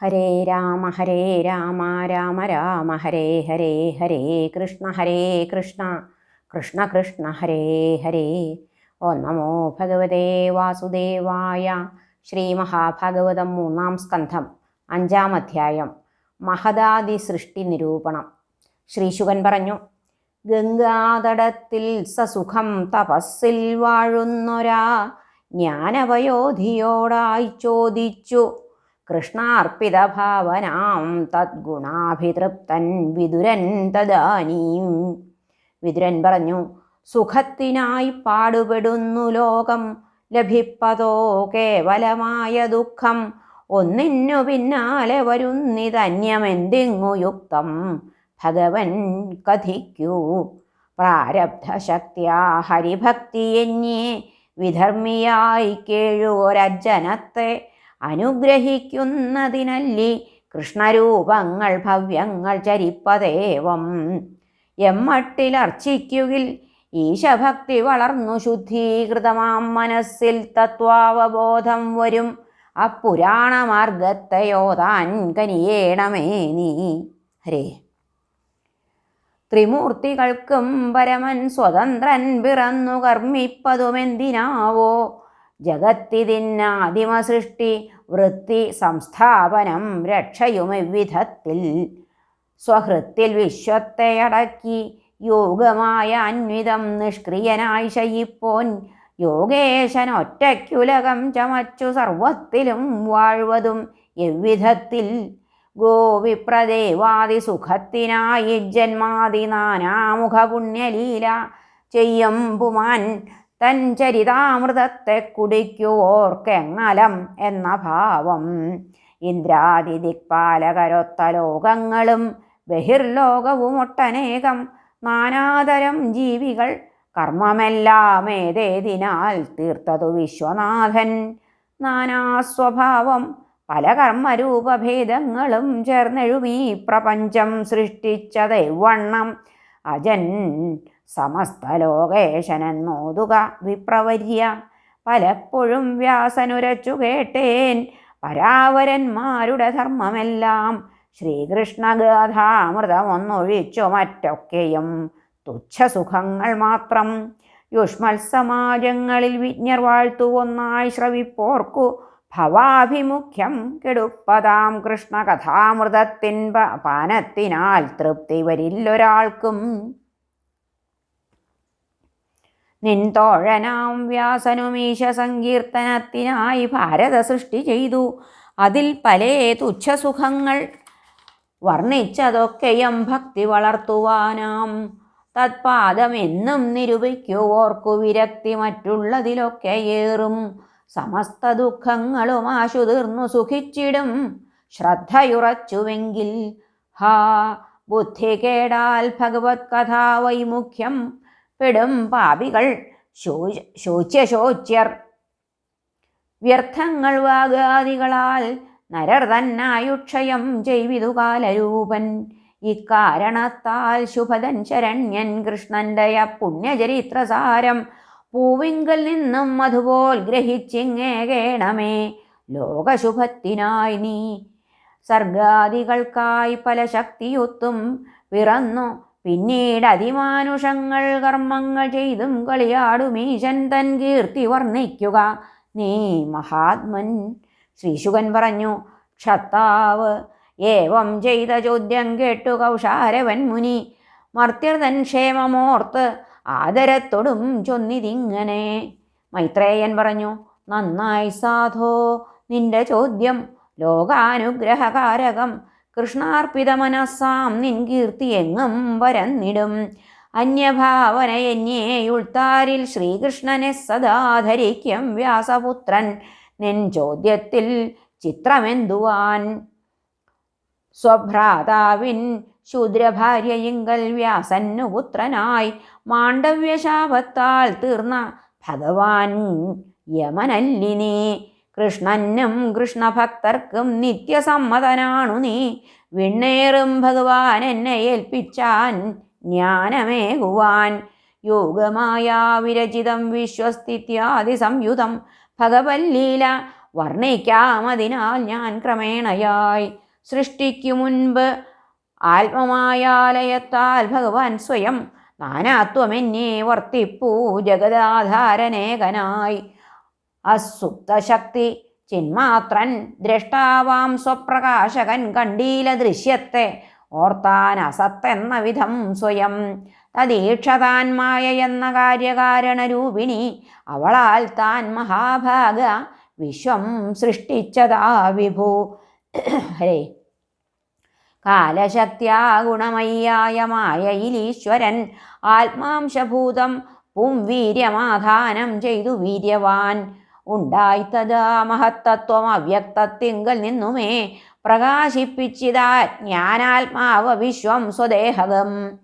ഹരേ രാമ ഹരേ രാമ രാമ രാമ ഹരേ ഹരേ ഹരേ കൃഷ്ണ ഹരേ കൃഷ്ണ കൃഷ്ണ കൃഷ്ണ ഹരേ ഹരേ. ഓ നമോ ഭഗവതേ വാസുദേവായ ശ്രീ മഹാഭാഗവതം മൂന്നാം സ്കന്ധം അഞ്ചാം അധ്യായം മഹദാദി സൃഷ്ടി നിരൂപണം. ശ്രീശുകൻ പറഞ്ഞു ഗംഗാതടത്തിൽ സസുഖം തപസ്സിൽ വാഴുന്നൊരാ ജ്ഞാനവയോധിയോടായി ചോദിച്ചു കൃഷ്ണാർപ്പിത ഭാവനാം തദ്ഗുണാഭിതൃപ്തൻ വിതുരൻ തദാനീം. വിതുരൻ പറഞ്ഞു സുഖത്തിനായി പാടുപെടുന്നു ലോകം ലഭിപ്പതോ കേവലമായ ദുഃഖം. ഒന്നിനു പിന്നാലെ വരുന്നിതന്യമെന്തിങ്ങു യുക്തം ഭഗവൻ കഥിക്കൂ. പ്രാരബ്ധശക്തിയാ ഹരിഭക്തി എന്നേ വിധർമ്മിയായി കേഴുവൊരജ്ജനത്തെ അനുഗ്രഹിക്കുന്നതിനല്ലി കൃഷ്ണരൂപങ്ങൾ ഭവ്യങ്ങൾ ചരിപ്പതേവം. എമ്മട്ടിലർച്ചിക്കുകിൽ ഈശഭക്തി വളർന്നു ശുദ്ധീകൃതമാം മനസ്സിൽ തത്വാവബോധം വരും. അപ്പുരാണമാർഗത്തെയോതാൻ കനിയേണമേ നീ. ഹരേ. ത്രിമൂർത്തികൾക്കും പരമൻ സ്വതന്ത്രൻ പിറന്നു കർമ്മിപ്പതുമെന്തിനാവോ? ജഗത്തിതിന്നാദിമ സൃഷ്ടി വൃത്തി സംസ്ഥാപനം രക്ഷയുമിവിധത്തിൽ സ്വഹൃത്തിൽ വിശ്വത്തെയടക്കി യോഗമായ അന്വിതം നിഷ്ക്രിയനായി ശയിപ്പോൻ. യോഗേശൻ ഒറ്റയ്ക്കുലകം ചമച്ചു സർവത്തിലും വാഴ്വതും എവ്വിധത്തിൽ ഗോവിപ്രദേവാദി സുഖത്തിനായി ജന്മാതി നാനാമുഖ പുണ്യലീല ചെയ്യും തൻ ചരിതാമൃതത്തെ കുടിക്കുവോർക്കെങ്ങലം എന്ന ഭാവം. ഇന്ദ്രാദി ദിക്പാലകരൊത്ത ലോകങ്ങളും ബഹിർലോകവും ഒട്ടനേകം നാനാതരം ജീവികൾ കർമ്മമെല്ലാം ഏതേതിനാൽ തീർത്തതു വിശ്വനാഥൻ. നാനാസ്വഭാവം പല കർമ്മരൂപഭേദങ്ങളും ചേർന്നെഴുമീ പ്രപഞ്ചം സൃഷ്ടിച്ചതെവണ്ണം അജൻ. സമസ്തലോകേശനെന്നോതുക വിപ്രവര്യ. പലപ്പോഴും വ്യാസനുരച്ചു കേട്ടേൻ പരാവരന്മാരുടെ ധർമ്മമെല്ലാം. ശ്രീകൃഷ്ണഗാഥാമൃതമൊന്നൊഴിച്ചു മറ്റൊക്കെയും തുച്ഛസുഖങ്ങൾ മാത്രം. യുഷ്മൽ സമാജങ്ങളിൽ വിജ്ഞർ വാഴ്ത്തുവൊന്നായി ശ്രവിപ്പോർക്കു ഭവാഭിമുഖ്യം കെടുപ്പതാം കൃഷ്ണകഥാമൃതത്തിൻ പാനത്തിനാൽ തൃപ്തി വരില്ലൊരാൾക്കും. നിൻതോഴനാം വ്യാസനുമീശ സങ്കീർത്തനത്തിനായി ഭാരത സൃഷ്ടി ചെയ്തു. അതിൽ പല തുച്ഛസുഖങ്ങൾ വർണിച്ചതൊക്കെയും ഭക്തി വളർത്തുവാനാം. തത്പാദമെന്നും നിരൂപിക്കുവോർക്കു വിരക്തി മറ്റുള്ളതിലൊക്കെ ഏറും. സമസ്ത ദുഃഖങ്ങളും ആശു തീർന്നു സുഖിച്ചിടും. ശ്രദ്ധയുറച്ചുവെങ്കിൽ ഹാ ബുദ്ധി കേടാൽ ഭഗവത് കഥാ വൈമുഖ്യം പെടും പാപികൾ. ശോച്യശോച്യർ വ്യർത്ഥങ്ങൾ വാഗാദികളാൽ നരർ തന്നായുക്ഷയം ചെയ്വിതു കാലരൂപൻ. ഇക്കാരണത്താൽ ശുഭദൻ ശരണ്യൻ കൃഷ്ണന്റെ പുണ്യചരിത്രസാരം പൂവിങ്കൽ നിന്നും അതുപോൽ ഗ്രഹിച്ചിങ്ങേകേണമേ ലോകശുഭത്തിനായി നീ സർഗാദികൾക്കായി പല ശക്തിയൊത്തും പിറന്നു. പിന്നീട് അതിമാനുഷങ്ങൾ കർമ്മങ്ങൾ ചെയ്തും കളിയാടുമീശൻ തൻ കീർത്തി വർണിക്കുക. നീ മഹാത്മൻ. ശ്രീശുകൻ പറഞ്ഞു ക്ഷത്താവ് ഏവം ചെയ്ത ചോദ്യം കേട്ടു കൗഷാരവൻ മുനി. മർത്യർതൻ ക്ഷേമമോർത്ത് ആദരത്തോടും ചൊന്നിതിങ്ങനെ. മൈത്രേയൻ പറഞ്ഞു നന്നായി സാധോ നിന്റെ ചോദ്യം ലോകാനുഗ്രഹകാരകം. കൃഷ്ണാർപ്പിത മനസ്സാം നിൻ കീർത്തി എങ്ങും വരന്നിടും. അന്യഭാവന എന്നേയുൾത്താരിൽ ശ്രീകൃഷ്ണനെ സദാധരിക്കും വ്യാസപുത്രൻ. നിൻ ചോദ്യത്തിൽ ചിത്രമെന്തുവാൻ? സ്വഭ്രാതാവിൻ ശൂദ്രഭാര്യയിങ്കൽ വ്യാസന്നു പുത്രനായി മാണ്ഡവ്യശാപത്താൽ തീർന്ന ഭഗവാൻ യമനല്ലിനീ. കൃഷ്ണനും കൃഷ്ണഭക്തർക്കും നിത്യസമ്മതനാണു നീ. വിണ്ണേറും ഭഗവാൻ എന്നെ ഏൽപ്പിച്ചാൻ ജ്ഞാനമേകുവാൻ. യോഗമായ വിരചിതം വിശ്വസ്ഥിത്യാദി സംയുതം ഭഗവല്ലീല വർണിക്കാമതിനാൽ ഞാൻ ക്രമേണയായി. സൃഷ്ടിക്കു മുൻപ് ആത്മമായാലയത്താൽ ഭഗവാൻ സ്വയം നാനാത്വമെന്നെ വർത്തിപ്പൂ. ജഗദാധാരനേകനായി. അസുപ്തശക്തി ചിന്മാത്രൻ ദ്രഷ്ടാവാം സ്വപ്രകാശകൻ കണ്ടീല ദൃശ്യത്തെ ഓർത്താൻ അസത്തെന്ന വിധം സ്വയം. തദീക്ഷതാൻ മായ എന്ന കാര്യകാരണരൂപിണി അവളാൽ താൻ മഹാഭാഗ വിശ്വം സൃഷ്ടിച്ചതാ വിഭു. ഹരേ. കാലശക്ത്യാ ഗുണമയ്യായ മായയിലീശ്വരൻ ആത്മാംശഭൂതം പും വീര്യമാധാനം ചെയ്തു വീര്യവാൻ. ഉണ്ടായിത്തതാ മഹത്തത്വം അവ്യക്തത്തിങ്കൽ നിന്നുമേ. പ്രകാശിപ്പിച്ചിതാ ജ്ഞാനാത്മാവ വിശ്വം സ്വദേഹകം.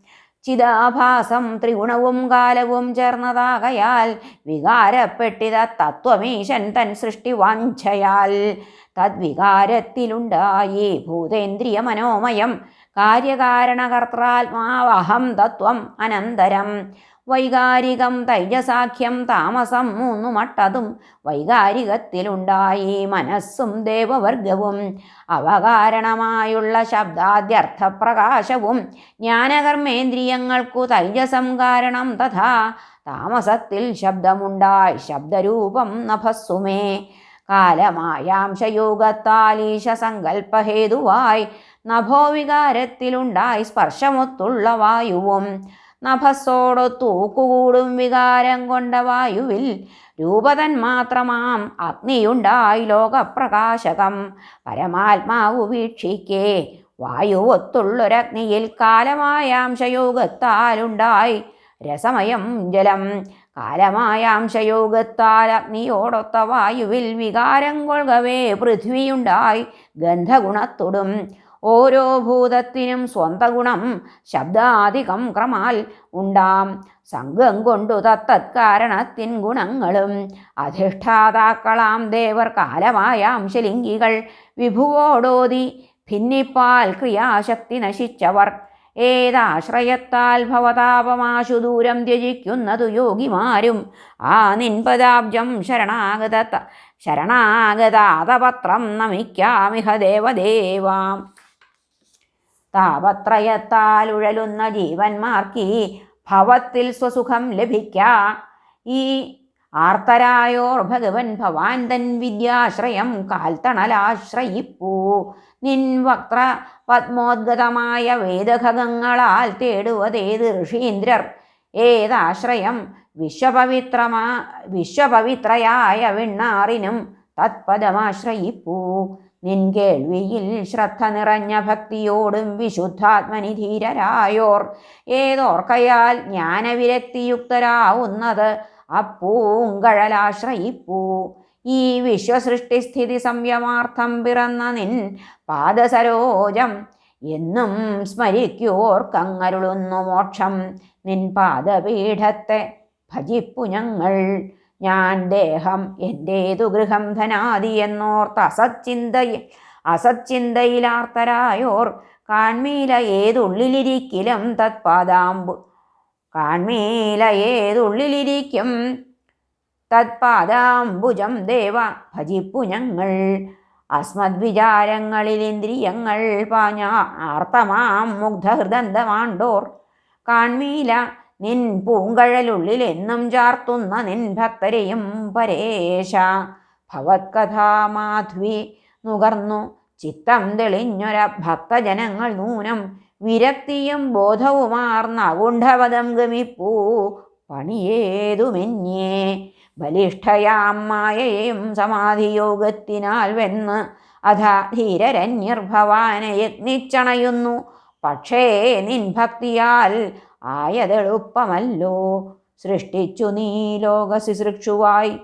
ചിതാഭാസം ത്രിഗുണവും കാലവും ചേർന്നതാകയാൽ വികാരപ്പെട്ടിത തത്വമീശൻ തൻ സൃഷ്ടി വാഞ്ചയാൽ. തദ്വികാരത്തിലുണ്ടായി ഭൂതേന്ദ്രിയ മനോമയം. കാര്യകാരണകർത്താത്മാവഹം തത്വം അനന്തരം. വൈകാരികം തൈജസാഖ്യം താമസം മൂന്നു മട്ടതും വൈകാരികത്തിലുണ്ടായി മനസ്സും ദേവവർഗവും. അവകാരണമായുള്ള ശബ്ദാദ്യർത്ഥപ്രകാശവും ജ്ഞാനകർമ്മേന്ദ്രിയങ്ങൾക്കു തൈജസം കാരണം തഥാ താമസത്തിൽ ശബ്ദമുണ്ടായി ശബ്ദരൂപം നഭസ്സുമേ. കാലമായാംശയോഗത്താലീശ സങ്കല്പഹേതുവായി നഭോവികാരത്തിലുണ്ടായി സ്പർശമൊത്തുള്ള വായുവും. നഭസ്സോടൊത്തൂക്കുകൂടും വികാരം കൊണ്ട വായുവിൽ രൂപതൻ മാത്രമാം അഗ്നിയുണ്ടായി ലോകപ്രകാശകം. പരമാത്മാവു വീക്ഷിക്കേ വായുവൊത്തുള്ളൊരഗ്നിയിൽ കാലമായാംശയോഗത്താലുണ്ടായി രസമയം ജലം. കാലമായാംശയോഗത്താൽ അഗ്നിയോടൊത്ത വായുവിൽ വികാരം കൊള്ളവേ പൃഥ്വിയുണ്ടായി ഗന്ധഗുണത്തൊടും. ഓരോ ഭൂതത്തിനും സ്വന്ത ഗുണം ശബ്ദാധികം ക്രമാൽ ഉണ്ടാം. സംഘം കൊണ്ടു തത്തത്കാരണത്തിൻ ഗുണങ്ങളും അധിഷ്ഠാതാക്കളാം ദേവർ കാലമായാംശലിംഗികൾ വിഭുവോടോതി ഭിന്നിപ്പാൽ ക്രിയാശക്തി നശിച്ചവർ. ഏതാശ്രയത്താൽ ഭവതാപമാശു ദൂരം ത്യജിക്കുന്നതു യോഗിമാരും. ആ നിൻപദാബ്ജം ശരണാഗത ശരണാഗതാതപത്രം നമിക്കാമിഹ ദേവദേവാം. താപത്രയത്താൽ ഉഴലുന്ന ജീവന്മാർക്കീ ഭവത്തിൽ സ്വസുഖം ലഭിക്ക. ഈ ആർത്തരായോർ ഭഗവൻ ഭവാൻ തൻ വിദ്യാശ്രയം കാൽത്തണലാശ്രയിപ്പൂ. നിൻ വക്ര പത്മോദ്ഗതമായ വേദഘകങ്ങളാൽ തേടുവതേത് ഋഷീന്ദ്രർ. ഏതാശ്രയം വിശ്വപവിത്രമാ വിശ്വപവിത്രയായ വിണ്ണാറിനും തത്പദമാശ്രയിപ്പൂ. നിൻ കേൾവിയിൽ ശ്രദ്ധ നിറഞ്ഞ ഭക്തിയോടും വിശുദ്ധാത്മനി വിശുദ്ധാത്മനിധീരരായോർ ഏതോർക്കയാൽ ജ്ഞാനവിരക്തിയുക്തരാവുന്നത് അപ്പൂങ്കഴലാശ്രയിപ്പൂ. ഈ വിശ്വസൃഷ്ടിസ്ഥിതി സംയമാർത്ഥം പിറന്ന നിൻ പാദസരോജം എന്നും സ്മരിക്കോർക്കങ്ങരുളുന്നു മോക്ഷം. നിൻ പാദപീഠത്തെ ഭജിപ്പു ഞങ്ങൾ. ഞാൻ ദേഹം എന്റേതു ഗൃഹം ധനാദി എന്നോർത്ത് അസച്ചിന്ത അസച്ചിന്തയിലാർത്തരായോർ കാൺമീല ഏതുള്ളിലിരിക്കിലും തത്പാദാമ്പു കാൺമീല ഏതുള്ളിലിരിക്കും തത്പാദാംബുജം ദേവ ഭജിപ്പു ഞങ്ങൾ. അസ്മദ്വിചാരങ്ങളിൽ ഇന്ദ്രിയങ്ങൾ പാഞ്ഞ ആർത്തമാം മുഗ്ധഹൃദന്തമാണ്ടോർ. കാൺമീല നിൻ പൂങ്കഴലുള്ളിൽ എന്നും ചാർത്തുന്ന നിൻ ഭക്തരെയും പരേശ. ഭവത്കഥാമാധ്വി നുകർന്നു. ചിത്തം തെളിഞ്ഞൊര ഭക്തജനങ്ങൾ നൂനം വിരക്തിയും ബോധവുമാർന്ന അകുണ്ഠപദം ഗമിപ്പൂ. പണിയേതുമെന്യേ ബലിഷ്ഠയാം മായയും സമാധിയോഗത്തിനാൽ വെന്ന് അഥാ ധീരരന്യർഭവാനെ യജ്ഞിച്ചണയുന്നു പക്ഷേ നിൻ ഭക്തിയാൽ ആയതെളുപ്പമല്ലോ സൃഷ്ടിച്ചു നീ ലോക ശുശ്രൂഷുവായി.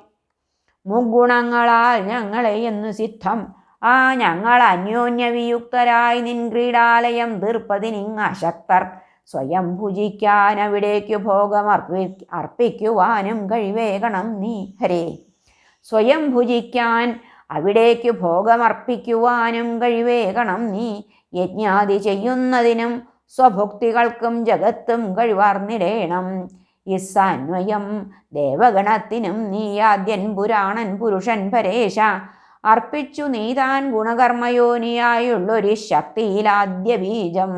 മുഗുണങ്ങളാൽ ഞങ്ങളെ എന്ന് സിദ്ധം. ആ ഞങ്ങൾ അന്യോന്യവിയുക്തരായി നിൻ ക്രീഡാലയം തീർപ്പതിനിങ് അശക്തർ. സ്വയം ഭുജിക്കാൻ അവിടേക്കു ഭോഗം അർപ്പി അർപ്പിക്കുവാനും കഴിവേകണം നീ ഹരേ. സ്വയം ഭുജിക്കാൻ അവിടേക്കു ഭോഗമർപ്പിക്കുവാനും കഴിവേകണം നീ. യജ്ഞാതി ചെയ്യുന്നതിനും സ്വഭുക്തികൾക്കും ജഗത്തും കഴിവാർന്നിടേണം. ഇസ്സാന്വയം ദേവഗണത്തിനും നീയാദ്യൻ പുരാണൻ പുരുഷൻ പരേശ. അർപ്പിച്ചു നീതാൻ ഗുണകർമ്മയോനിയായുള്ളൊരു ശക്തിയിലാദ്യ ബീജം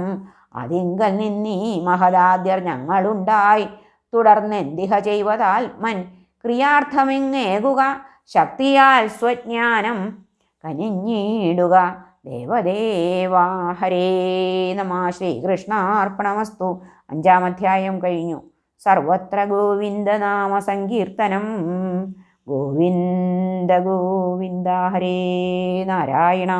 അതിങ്കൽ നിന്നീ മഹദാദ്യർ ഞങ്ങളുണ്ടായി. തുടർന്നെന്തിഹ ചെയ്വതാത്മൻ? ക്രിയാർത്ഥമിങ്ങേകുക. ശക്തിയാൽ സ്വജ്ഞാനം കനിഞ്ഞിടുക. ദേവദേവാ ഹരേ നമ ശ്രീകൃഷ്ണാർപ്പണമസ്തു. അഞ്ചാമധ്യായം കഴിഞ്ഞു. സർവത്ര ഗോവിന്ദനാമ സങ്കീർത്തനം. ഗോവിന്ദ ഗോവിന്ദ ഹരേ നാരായണ.